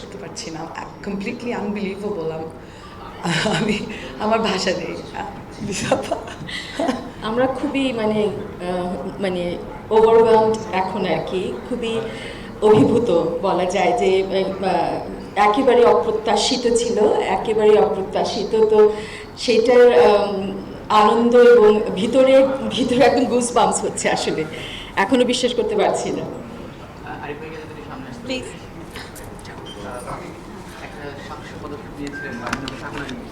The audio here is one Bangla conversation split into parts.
করতে পারছি না। কমপ্লিটলি আনবিলিভেবল আমি আমার ভাষা নেই। আমরা খুবই মানে মানে ওভারওয়েলড এখন আর কি। খুবই অভিভূত বলা যায় যে একেবারে অপ্রত্যাশিত ছিল একেবারে অপ্রত্যাশিত। তো সেটার আনন্দ এবং ভিতরে ভিতরে একদম গুজ বামস হচ্ছে আসলে। এখনও বিশ্বাস করতে পারছি না। প্লিজ একটা সাহস পদক্ষেপ নিয়েছিলেন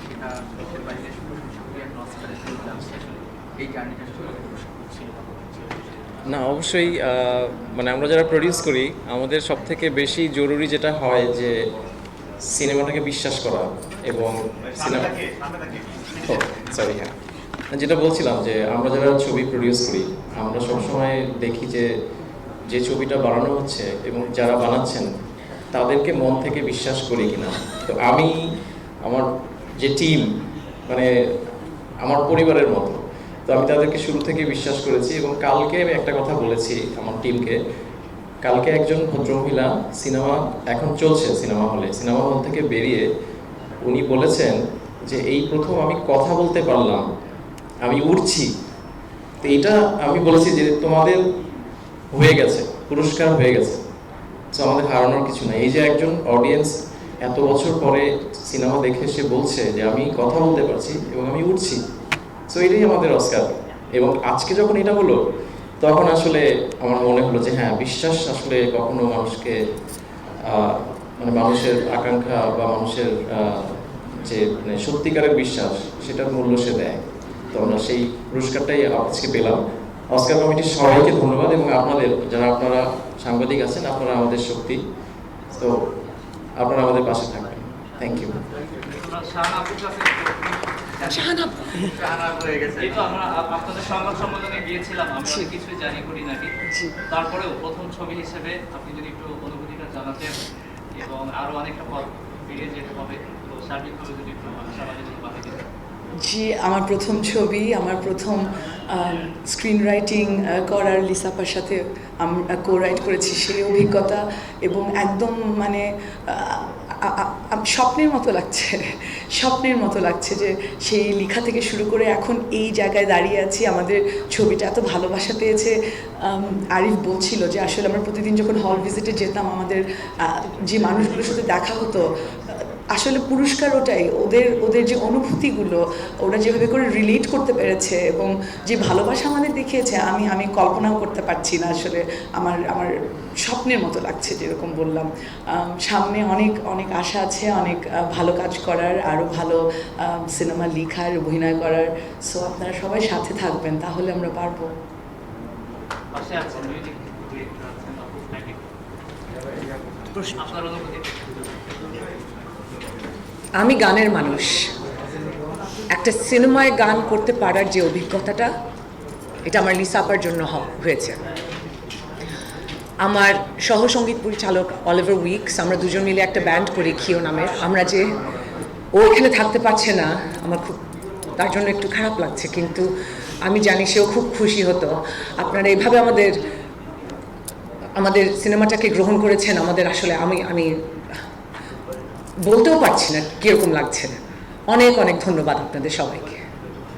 সেটা দেশের বাইরে প্রশংসনীয় একটা অস্কারের ফিল্ড আসছে আসলে এই জার্নিটা না অবশ্যই মানে আমরা যারা প্রডিউস করি আমাদের সব থেকে বেশি জরুরি যেটা হয় যে সিনেমাটাকে বিশ্বাস করা এবং সিনেমা সরি হ্যাঁ। যেটা বলছিলাম যে আমরা যারা ছবি প্রডিউস করি আমরা সবসময় দেখি যে যে ছবিটা বানানো হচ্ছে এবং যারা বানাচ্ছেন তাদেরকে মন থেকে বিশ্বাস করি কিনা। তো আমি, আমার যে টিম মানে আমার পরিবারের মতো, তো আমি তাদেরকে শুরু থেকে বিশ্বাস করেছি এবং কালকে আমি একটা কথা বলেছি আমার টিমকে কালকে একজন ভদ্রমহিলা সিনেমা এখন চলছে সিনেমা হলে, সিনেমা হল থেকে বেরিয়ে উনি বলেছেন যে, এই প্রথম আমি কথা বলতে পারলাম, আমি উঠছি তো এটা আমি বলেছি যে, তোমাদের হয়ে গেছে, পুরস্কার হয়ে গেছে। আমাদের হারানোর কিছু নাই। এই যে একজন অডিয়েন্স এত বছর পরে সিনেমা দেখে সে বলছে যে, আমি কথা বলতে পারছি এবং আমি উঠছি। সো এটাই আমাদের অস্কার এবং আজকে যখন এটা হলো, তখন আসলে আমার মনে হলো যে হ্যাঁ বিশ্বাস আসলে কখনো মানুষকে মানে মানুষের আকাঙ্ক্ষা বা মানুষের যে মানে সত্যিকারের বিশ্বাস, সেটার মূল্য সে দেয়। তো আমরা সেই পুরস্কারটাই আজকে পেলাম। অস্কার কমিটির সবাইকে ধন্যবাদ এবং আপনাদের যারা আপনারা সাংবাদিক আছেন আপনারা আমাদের শক্তি। তো আপনারা আমাদের পাশে থাকবেন। থ্যাংক ইউ শাহানাব হয়ে গেছে এই তো আমরা আপনাদের সংবাদ সম্মেলনে গিয়েছিলাম আমরা জি। কিছুই জানি করি নাকি তারপরেও প্রথম ছবি হিসেবে আপনি যদি একটু অনুভূতিটা জানাতেন এবং আরও অনেকটা পথ পেরিয়ে যেতে হবে তো সার্বিকভাবে যদি একটু যদি জি, আমার প্রথম ছবি, আমার প্রথম স্ক্রিন রাইটিং করার লিসাপার সাথে আমরা কো রাইট করেছি সেই অভিজ্ঞতা এবং একদম মানে স্বপ্নের মতো লাগছে, স্বপ্নের মতো লাগছে যে সেই লেখা থেকে শুরু করে এখন এই জায়গায় দাঁড়িয়ে আছি, আমাদের ছবিটা এত ভালোবাসা পেয়েছে। আরিফ বলছিল যে আসলে আমরা প্রতিদিন যখন হল ভিজিটে যেতাম, আমাদের যে মানুষগুলোর সাথে দেখা হতো আসলে পুরস্কার ওটাই, ওদের ওদের যে অনুভূতিগুলো, ওরা যেভাবে করে রিলেট করতে পেরেছে এবং যে ভালোবাসা আমাদের দেখিয়েছে, আমি আমি কল্পনাও করতে পারছি না আসলে আমার আমার স্বপ্নের মতো লাগছে যেরকম বললাম। সামনে অনেক অনেক আশা আছে, অনেক ভালো কাজ করার আরও ভালো সিনেমা লেখার, অভিনয় করার। সো আপনারা সবাই সাথে থাকবেন, তাহলে আমরা পারব। আপনার আমি গানের মানুষ। একটা সিনেমায় গান করতে পারার যে অভিজ্ঞতাটা, এটা আমার লিসাপার জন্য হয়েছে। আমার সহসঙ্গীত পরিচালক অলিভার উইকস, আমরা দুজন মিলে একটা ব্যান্ড করি খিও নামের আমরা যে ও এখানে থাকতে পারছে না, আমার খুব তার জন্য একটু খারাপ লাগছে, কিন্তু আমি জানি সেও খুব খুশি হতো। আপনারা এভাবে আমাদের আমাদের সিনেমাটাকে গ্রহণ করেছেন, আমাদের আসলে আমি আমি বলতেও পারছি না কীরকম লাগছে না অনেক অনেক ধন্যবাদ আপনাদের সবাইকে